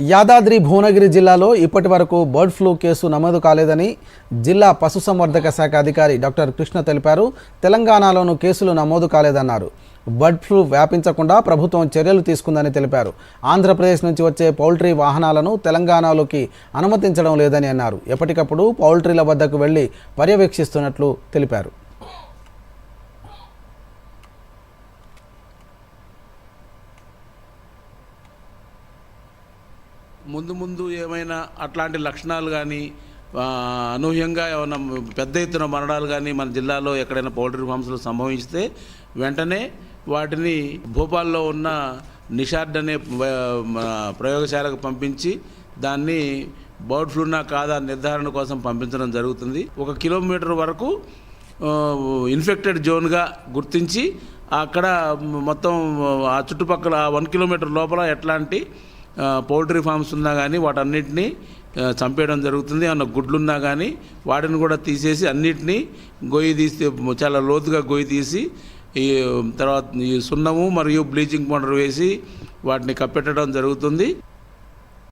యాదాద్రి భువనగిరి జిల్లాలో ఇప్పటి వరకు బర్డ్ ఫ్లూ కేసు నమోదు కాలేదని జిల్లా పశుసంవర్ధక శాఖ అధికారి డాక్టర్ కృష్ణ తెలిపారు. తెలంగాణలోనూ కేసులు నమోదు కాలేదన్నారు. బర్డ్ ఫ్లూ వ్యాపించకుండా ప్రభుత్వం చర్యలు తీసుకుందని తెలిపారు. ఆంధ్రప్రదేశ్ నుంచి వచ్చే పౌల్ట్రీ వాహనాలను తెలంగాణలోకి అనుమతించడం లేదని అన్నారు. ఎప్పటికప్పుడు పౌల్ట్రీల వద్దకు వెళ్ళి పర్యవేక్షిస్తున్నట్లు తెలిపారు. ముందు ముందు ఏమైనా అట్లాంటి లక్షణాలు కానీ అనూహ్యంగా ఏమైనా పెద్ద ఎత్తున మరణాలు కానీ మన జిల్లాలో ఎక్కడైనా పౌల్ట్రీ ఫామ్స్లో సంభవిస్తే వెంటనే వాటిని భోపాల్లో ఉన్న నిషార్డ్ అనే ప్రయోగశాలకు పంపించి దాన్ని బర్డ్ ఫ్లూనా కాదా నిర్ధారణ కోసం పంపించడం జరుగుతుంది. ఒక కిలోమీటర్ వరకు ఇన్ఫెక్టెడ్ జోన్గా గుర్తించి అక్కడ మొత్తం ఆ చుట్టుపక్కల వన్ కిలోమీటర్ లోపల ఎట్లాంటి పౌల్ట్రీ ఫామ్స్ ఉన్నా కానీ వాటన్నిటిని చంపేయడం జరుగుతుంది. అన్న గుడ్లున్నా కానీ వాటిని కూడా తీసేసి అన్నిటినీ గొయ్యి తీసి చాలా లోతుగా గొయ్యి తీసి ఈ తర్వాత ఈ సున్నము మరియు బ్లీచింగ్ పౌడర్ వేసి వాటిని కప్పెట్టడం జరుగుతుంది.